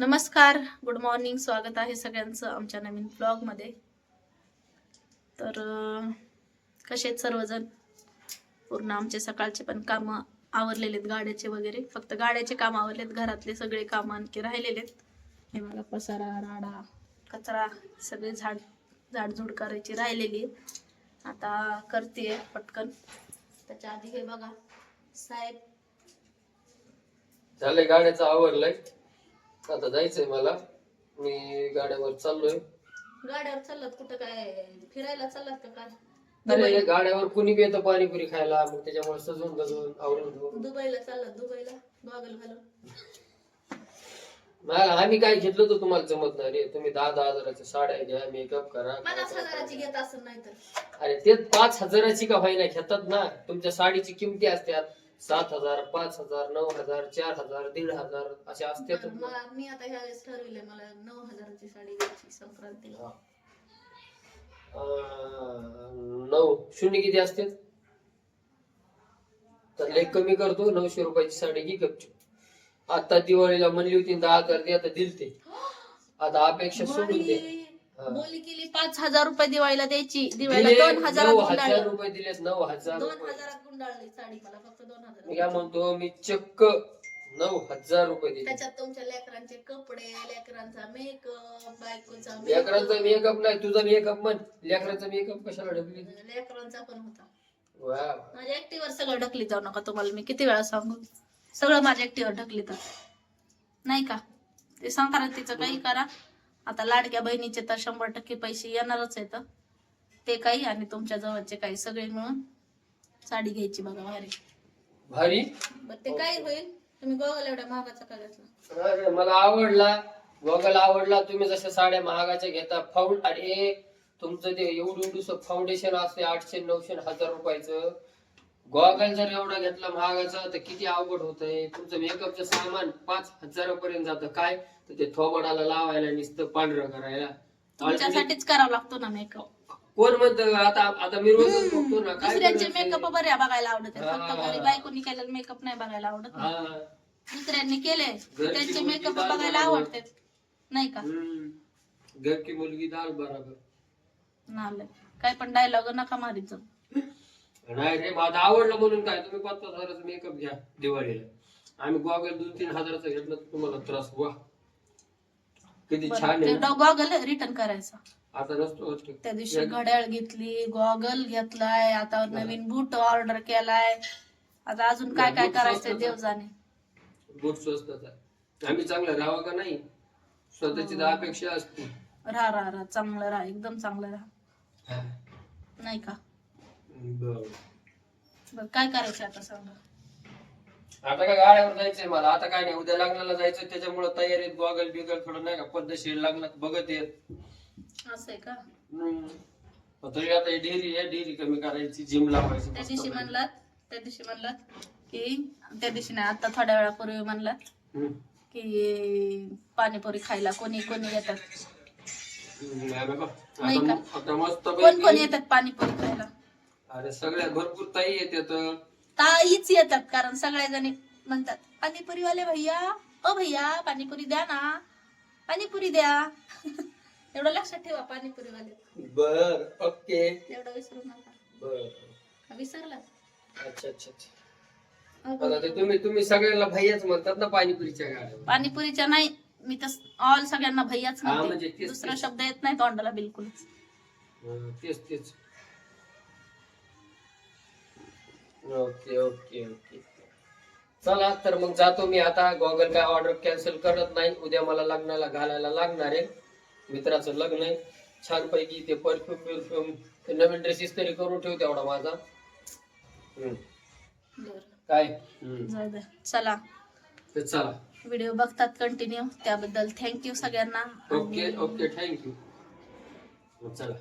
नमस्कार good morning स्वागत आहे सगळ्यांचं आमच्या नवीन ब्लॉगमध्ये तर कसे आहेत सर्वजण? पूर्ण आमचे सकाळचे पण कामं आवरलेले आहेत गाड्याचे वगैरे. फक्त गाड्याचे काम आवरलेत घरातले सगळे कामं आणखी राहिलेले आहेत. हे मला पसारा राडा कचरा सगळे झाड झाडझूड करायची राहिलेली आता करते पटकन. त्याच्या आधी हे बघा साहेब. झाले गाड्याचं आवरलंय. आता जायचंय मला. मी गाड्यावर चाललोय. गाड्यावर चाललात कुठं काय? फिरायला चाललात का काय अरे गाड्यावर कुणी बी येतं पाणीपुरी खायला मग त्याच्यामुळे सजवून गजवून आवरून घेऊन. दुबईला चाललात दुबईला? गॉगल घालून? मला आम्ही काय घेतलं तर तुम्हाला जमत नाही रे. तुम्ही दहा दहा हजाराच्या साड्या घ्या मेकअप करा पन्नास हजाराची घेत असं नाही तर अरे ते पाच हजाराची का व्हायला घेतात ना. तुमच्या साडीची किमती असतात. सात हजार पाच हजार नऊ हजार चार हजार दीड हजार असे असतात मला मी आता ह्या वेळेस ठरविलंय मला नऊ हजाराची साडी घ्यायची संक्रांतीला. अं, नऊ. शून्य किती असते? तर लेख कमी करतो नऊशे रुपयाची साडी घे गपचूप. आता दिवाळीला म्हणली होती दहा हजार दे आता दिलते. आता अपेक्षा सोडून दे. बोली केली पाच हजार रुपये दिवाळीला द्यायची. दिवाळीला दिले, दोन हजारात नऊ हजार गुंडाळली. रुपये दिलेत नऊ हजार दोन रुपये. हजारात गुंडाळली साडी मला फक्त दोन मी काय हजार म्हणतो मी चक्क नऊ हजार रुपये दिले. त्याच्यात तुमच्या लेकरांचे कपडे लेकरांचा मेकअप बायकोचा लेकरांचा makeup, मेकअप नाही तुझा मेकअप म्हण. लेकरांचा मेकअप कशाला ढकली लेकरांचा पण होता. वा. माझ्या ऍक्टिव्हवर सगळं ढकली जाऊ नका तुम्हाला मी किती वेळा सांगू? सगळं माझ्या ऍक्टिव्हवर ढकली तर नाही का? ते संक्रांतीचं काही करा. आता लाडक्या बहिणीचे तर शंभर टक्के पैसे येणारच आहेत. ते काही आणि तुमच्या जवळचे काही सगळे मिळून साडी घ्यायची बघा भारी. भारी? बरं ते काय होईल. तुम्ही गोगल एवढ्या महागाचा का घेतला? अरे मला आवडला. गॉगल आवडला. तुम्ही जशा साड्या महागाच्या घेता फाऊंड अरे तुमचं ते एवढं एवढं फाउंडेशन असते आठशे नऊशे हजार रुपयाचं. गॉगल जर एवढा घेतला महागाचा तर किती अवघड होतंय. तुमचं मेकअपचं सामान पाच हजारापर्यंत जातं. काय? तर ते थोबडाला लावायला नुसतं पांढरं करायला. तुमच्यासाठीच करावं लागतो ना मेकअप कोण म्हणतं आता आता मी रोजच बघतो ना काय दुसऱ्यांचे? मेकअप बरे बघायला आवडत आहे फक्त हा. घरी बायकोनी केलेला मेकअप नाही बघायला आवडत हा. दुसऱ्यांनी केले घरची त्यांचे मुलगी मेकअप बघायला बरोबर. आवडते नाही का? हम्म. घर की मुलगी दाल बराबर. नाले. काय पण डायलॉग नका जाऊ. नाही रे माझा आवडलं म्हणून काय? तुम्ही पाच पाच हजाराचा मेकअप घ्या दिवाळीला. आम्ही गॉगल दोन तीन हजाराचा घेतला तर तुम्हाला त्रास वा किती छान आहे? गॉगल रिटर्न करायचा. आता नसतो. त्या दिवशी घड्याळ घेतली गॉगल घेतलाय आता नवीन बूट ऑर्डर केलाय. आता अजून काय काय करायचंय स्वस्त देव जाणे बूट स्वस्ताचा. आहे. आम्ही चांगलं राहावं का नाही? स्वतःची तर अपेक्षा असते. राहा राहा राहा. चांगलं राहा. एकदम चांगलं राहा. नाही का? बरं. काय करायचं आता सांगा आता काय गाड्यावर जायचंय मला आता काय नाही उद्या लग्नाला जायचं त्याच्यामुळे तयारीत गॉगल बिगल थोडं नाही का पद्धतशीर लग्नात बघत येत असं आहे का हम्म. तरी आता डेअरी आहे डेअरी कमी करायची जिम लावायची त्या दिवशी पैकी. म्हणलात त्या दिवशी म्हणलात की त्या दिवशी नाही आता थोड्या वेळापूर्वी म्हणलात हम्म. की पाणीपुरी खायला कोणी कोणी येतात हम्म. नाही का? आता मस्त कोण कोण येतात पाणीपुरी खायला अरे सगळ्या भरपूर ताई येतात. ताईच येतात कारण सगळ्या जणी म्हणतात पाणीपुरी वाले भैया ओ भैया पाणीपुरी द्या ना पाणीपुरी द्या. एवढं लक्षात ठेवा पाणीपुरी वाले. बर ओके. एवढं विसरू नका. बर. विसरला अच्छा अच्छा अच्छा. आता ते तुम्ही तुम्ही सगळ्यांना भैयाच म्हणतात ना पाणीपुरीच्या गाड्या. पाणीपुरीच्या नाही मी तर ऑल सगळ्यांना भैयाच हा, म्हणजे म्हणते तेच- दुसरा तेच. शब्द येत नाही तोंडाला बिलकुल हं, तेच तेच. Okay okay okay. चला तर मग जातो मी आता. गॉगल काय ऑर्डर कॅन्सल करत नाही. उद्या मला लग्नाला घालायला लागणार आहे. मित्राचं लग्न आहे. छानपैकी ते परफ्यूम बिरफ्यूम ते नवीन ड्रेसेस तरी करून ठेव तेवढा माझा. हं, बरं. काय? हं, जाऊ द्या चला. तर चला. व्हिडिओ बघतात कंटिन्यू त्याबद्दल थँक्यू सगळ्यांना. ओके आणि ओके थँक्यू चला.